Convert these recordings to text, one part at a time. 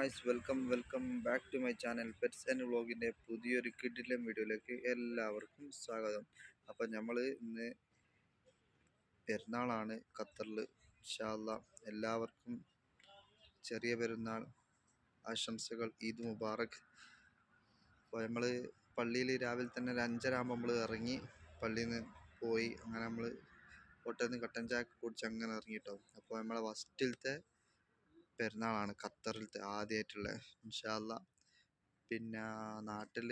Guys welcome welcome back to my channel pets and വ്ളോഗിന്റെ പുതിയൊരു കിഡിലെ വീഡിയോയിലേക്ക് എല്ലാവർക്കും സ്വാഗതം. അപ്പം നമ്മൾ ഇന്ന് പെരുന്നാളാണ് ഖത്തറിൽ ഷാല എല്ലാവർക്കും ചെറിയ പെരുന്നാൾ ആശംസകൾ ഈദ് മുബാറക്. അപ്പോൾ നമ്മൾ പള്ളിയിൽ രാവിലെ തന്നെ ഒരു അഞ്ചര ആകുമ്പോൾ നമ്മൾ ഇറങ്ങി പള്ളിയിൽ നിന്ന് പോയി അങ്ങനെ നമ്മൾ ഹോട്ടലിൽ നിന്ന് കട്ടൻ ചായ കുടിച്ച് അങ്ങനെ ഇറങ്ങിയിട്ടോ അപ്പോൾ നമ്മളെ ഫസ്റ്റിലത്തെ പെരുന്നാളാണ് ഖത്തറിലത്തെ ആദ്യമായിട്ടുള്ള ഇൻഷാല്ല പിന്നെ നാട്ടിൽ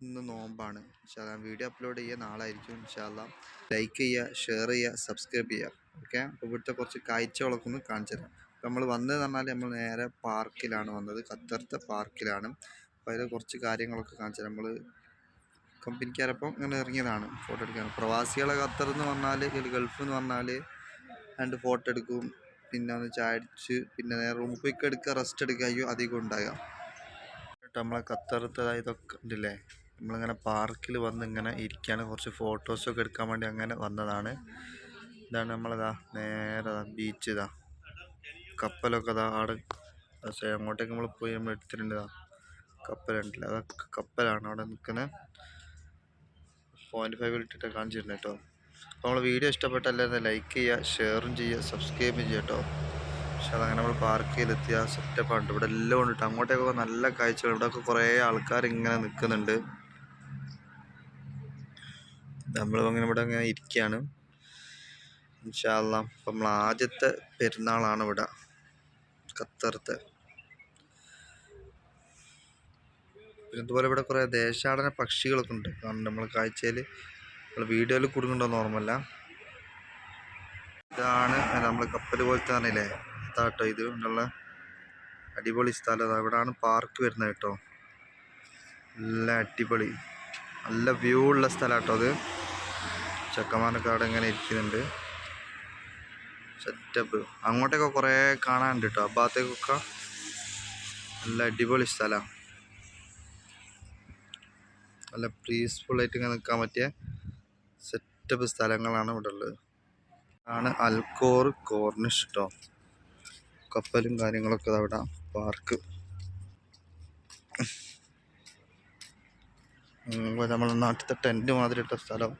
ഇന്ന് നോമ്പാണ്. ഇൻഷാല്ല വീഡിയോ അപ്ലോഡ് ചെയ്യുക നാളായിരിക്കും ഇൻഷാല്ല ലൈക്ക് ചെയ്യുക ഷെയർ ചെയ്യുക സബ്സ്ക്രൈബ് ചെയ്യുക ഓക്കെ അപ്പോൾ ഇവിടുത്തെ കുറച്ച് കാഴ്ചകളൊക്കെ ഒന്ന് കാണിച്ചു തരാം. നമ്മൾ വന്നതെന്ന് പറഞ്ഞാൽ നമ്മൾ നേരെ പാർക്കിലാണ് വന്നത്. ഖത്തറത്തെ പാർക്കിലാണ്. അപ്പോൾ അതിൽ കുറച്ച് കാര്യങ്ങളൊക്കെ കാണിച്ചു തരാം. നമ്മൾ കമ്പനിക്കാരപ്പം ഇങ്ങനെ ഇറങ്ങിയതാണ് ഫോട്ടോ എടുക്കാൻ. പ്രവാസികളെ ഖത്തർ എന്ന് പറഞ്ഞാൽ ഗൾഫ് എന്ന് പറഞ്ഞാൽ രണ്ട് ഫോട്ടോ എടുക്കും. പിന്നെ ഒന്ന് ചാടിച്ച് പിന്നെ നേരെ റൂമിൽ പോയി എടുക്കുക റെസ്റ്റ് എടുക്കുക. അയ്യോ അധികം ഉണ്ടാകാം. നമ്മളെ ഖത്തറത്തെ ഇതൊക്കെ ഉണ്ടല്ലേ? നമ്മളിങ്ങനെ പാർക്കിൽ വന്ന് ഇങ്ങനെ ഇരിക്കുകയാണ് കുറച്ച് ഫോട്ടോസൊക്കെ എടുക്കാൻ വേണ്ടി അങ്ങനെ വന്നതാണ്. ഇതാണ് നമ്മളതാ നേരെ ബീച്ച് ഇതാ. കപ്പലൊക്കെ ഇതാ പക്ഷേ അങ്ങോട്ടേക്ക് നമ്മൾ പോയി നമ്മൾ എടുത്തിട്ടുണ്ട് ഇതാ കപ്പലുണ്ടല്ലോ അതൊക്കെ കപ്പലാണ് അവിടെ നിൽക്കുന്നത് പോയിന്റ് ഫൈവ് ഇട്ടിട്ട് കാണിച്ചിരുന്നു കേട്ടോ നമ്മൾ വീഡിയോ ഇഷ്ടപ്പെട്ട എല്ലാവരും ലൈക്ക് ചെയ്യുക ഷെയറും ചെയ്യുക സബ്സ്ക്രൈബ് ചെയ്യുക കേട്ടോ. പക്ഷെ അതങ്ങനെ നമ്മൾ പാർക്കിലെത്തിയ സെറ്റപ്പാണ് ഇവിടെ എല്ലാം ഉണ്ട് അങ്ങോട്ടേക്കൊക്കെ നല്ല കാഴ്ചകൾ ഇവിടെയൊക്കെ കുറേ ആൾക്കാർ ഇങ്ങനെ നിൽക്കുന്നുണ്ട്. നമ്മൾ അങ്ങനെ ഇവിടെ ഇങ്ങനെ ഇരിക്കുകയാണ്. ഇൻഷാല്ല അപ്പം നമ്മൾ ആദ്യത്തെ പെരുന്നാളാണ് ഇവിടെ ഖത്തറത്തെ പിന്നെ ഇതുപോലെ ഇവിടെ കുറേ ദേശാടന പക്ഷികളൊക്കെ ഉണ്ട്. കാരണം നമ്മൾ കാഴ്ചയിൽ നമ്മൾ വീഡിയോയിൽ കൊടുക്കുന്നുണ്ടോ നോർമല്ല ഇതാണ് നമ്മൾ കപ്പൽ പോലത്തെ പറഞ്ഞില്ലേ ഇതാട്ടോ ഇത്. ഉള്ള അടിപൊളി സ്ഥലം. അവിടെയാണ് പാർക്ക് വരുന്നത് കേട്ടോ. നല്ല അടിപൊളി. നല്ല വ്യൂ ഉള്ള സ്ഥലം കേട്ടോ അത് ചെക്കന്മാരൊക്കെ അവിടെ ഇങ്ങനെ ഇരിക്കുന്നുണ്ട്. സെറ്റപ്പ് അങ്ങോട്ടേക്കൊക്കെ കുറേ കാണാനുണ്ട് കേട്ടോ. ആ ഭാഗത്തേക്കൊക്കെ നല്ല അടിപൊളി സ്ഥലമാണ് നല്ല പീസ്ഫുള്ളായിട്ട് ഇങ്ങനെ നിൽക്കാൻ പറ്റിയ സെറ്റപ്പ് സ്ഥലങ്ങളാണ് ഇവിടെ ഉള്ളത് ആണ് അൽക്കോർ കോർണിഷ് കേട്ടോ കപ്പലും കാര്യങ്ങളൊക്കെ അവിടെ പാർക്ക്. നമ്മളെ നാട്ടിലത്തെ ടെന്റ് മാതിരി ഇട്ട സ്ഥലം.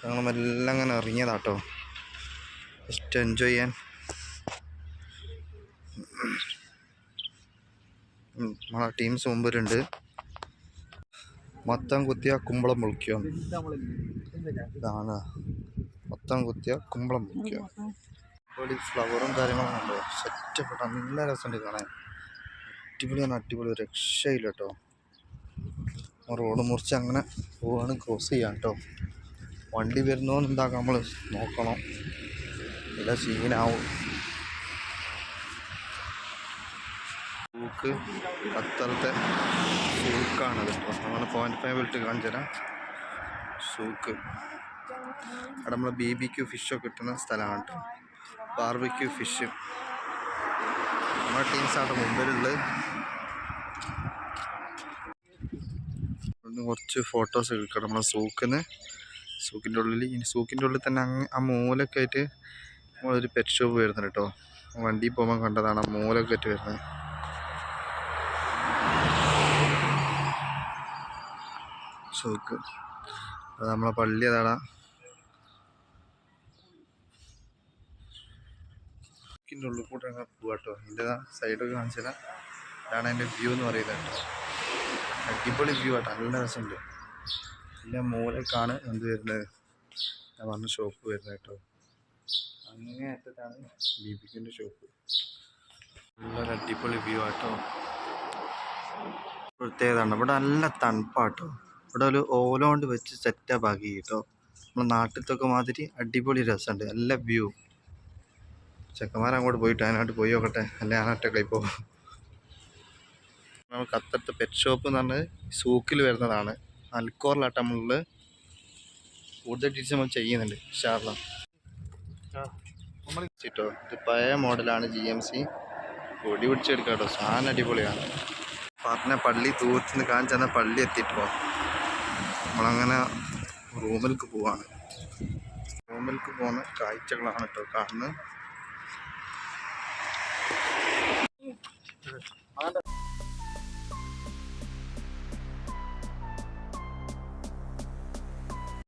ഞങ്ങൾ മെല്ലെ അങ്ങനെ ഇറങ്ങിയതാട്ടോ. ജസ്റ്റ് എൻജോയ് ചെയ്യാൻ. നമ്മളെ ടീംസ് മുമ്പിലുണ്ട്. മൊത്തം കുത്തിയ കുമ്പളം മുളിക്കും ഇതാണ് മൊത്തം കുത്തിയ കുമ്പളം മുളിക്കും അടിപൊളി ഫ്ലവറും കാര്യങ്ങളും ഉണ്ട്. സെറ്റപ്പെട്ട നല്ല രസമുണ്ട് കാണാൻ. അടിപൊളിയാണ് അടിപൊളി. രക്ഷയില്ല കേട്ടോ. റോഡ് മുറിച്ച് അങ്ങനെ പോവാണ് ക്രോസ് ചെയ്യാം കേട്ടോ. വണ്ടി വരുന്നോന്ന് എന്താക്കാം നമ്മൾ നോക്കണം. ഇല്ല സീനാവും സൂക്ക് ഖത്തറത്തെ സൂക്കാണത്. കേട്ടോ നമ്മൾ പോയിന്റ് ഫൈവ് ഇട്ട് കാണിച്ചു തരാം സൂക്ക്. അവിടെ നമ്മൾ ബി ബി ക്യു ഫിഷൊക്കെ കിട്ടുന്ന സ്ഥലമാണ് കേട്ടോ. ബാർബിക്യൂ ഫിഷ് നമ്മുടെ ടീംസാണ് മുമ്പിലുള്ളത്. കുറച്ച് ഫോട്ടോസ് എടുക്കണം നമ്മളെ സൂക്കിന്ന്. സൂക്കിന്റെ ഉള്ളിൽ ഇനി സൂക്കിന്റെ ഉള്ളിൽ തന്നെ അങ്ങ് ആ മൂലൊക്കെ ആയിട്ട് നമ്മളൊരു പെറ്റ് ഷോപ്പ് വരുന്നുണ്ട് കേട്ടോ. വണ്ടി പോകുമ്പോൾ കണ്ടതാണ് ആ മൂലൊക്കെ ആയിട്ട് വരുന്നത്. സൂക്ക് അത് നമ്മളെ പള്ളി അതാടാ. ഇതിന്റെ ഉള്ളിൽ കൂടെ അങ്ങനെ പോവാ കേട്ടോ. ഇതിന്റെ സൈഡൊക്കെ കാണിച്ചാൽ ഇതാണ് അതിന്റെ വ്യൂ എന്ന് പറയുന്നത് കേട്ടോ. അടിപൊളി വ്യൂ ആട്ടോ. നല്ല രസമുണ്ട്. ഇതിന്റെ മൂലക്കാണ് എന്ത് വരുന്നത്? ഞാൻ പറഞ്ഞ ഷോപ്പ് വരുന്നത് കേട്ടോ. അങ്ങനെ അറ്റത്താണ് ബീബിക്കിന്റെ ഷോപ്പ് നല്ലൊരു അടിപൊളി വ്യൂ ആട്ടോ. പ്രത്യേകതാണ് ഇവിടെ നല്ല തണുപ്പാട്ടോ. ഇവിടെ ഒരു ഓല കൊണ്ട് വെച്ച് സെറ്റപ്പ് ആക്കി കേട്ടോ നമ്മുടെ നാട്ടിലത്തൊക്കെ മാതിരി അടിപൊളി രസമുണ്ട് നല്ല വ്യൂ ചെക്കന്മാർ അങ്ങോട്ട് പോയിട്ട് അതിനകത്ത് പോയി നോക്കട്ടെ. അല്ലെ ഞാനൊറ്റക്കായി പോകും. നമുക്ക് ഖത്തറത്തെ പെറ്റ് ഷോപ്പ് എന്ന് പറഞ്ഞത് സൂക്കിൽ വരുന്നതാണ്. അൽക്കോറിലാട്ട നമ്മളിൽ കൂടുതൽ ടീച്ചർ നമ്മൾ ചെയ്യുന്നുണ്ട് ഷാർല കേട്ടോ ഇത് പഴയ മോഡലാണ് ജി എം സി പൊടി പിടിച്ചെടുക്കാം കേട്ടോ സാധനം അടിപൊളിയാണ്. പറഞ്ഞ പള്ളി ദൂരത്ത് കാണിച്ചാൽ കാണിച്ചു തന്ന പള്ളി എത്തിയിട്ടോ. നമ്മളങ്ങനെ റൂമിലേക്ക് പോവാണ്. റൂമിലേക്ക് പോകുന്ന കാഴ്ചകളാണ് കേട്ടോ കാണുന്നത്.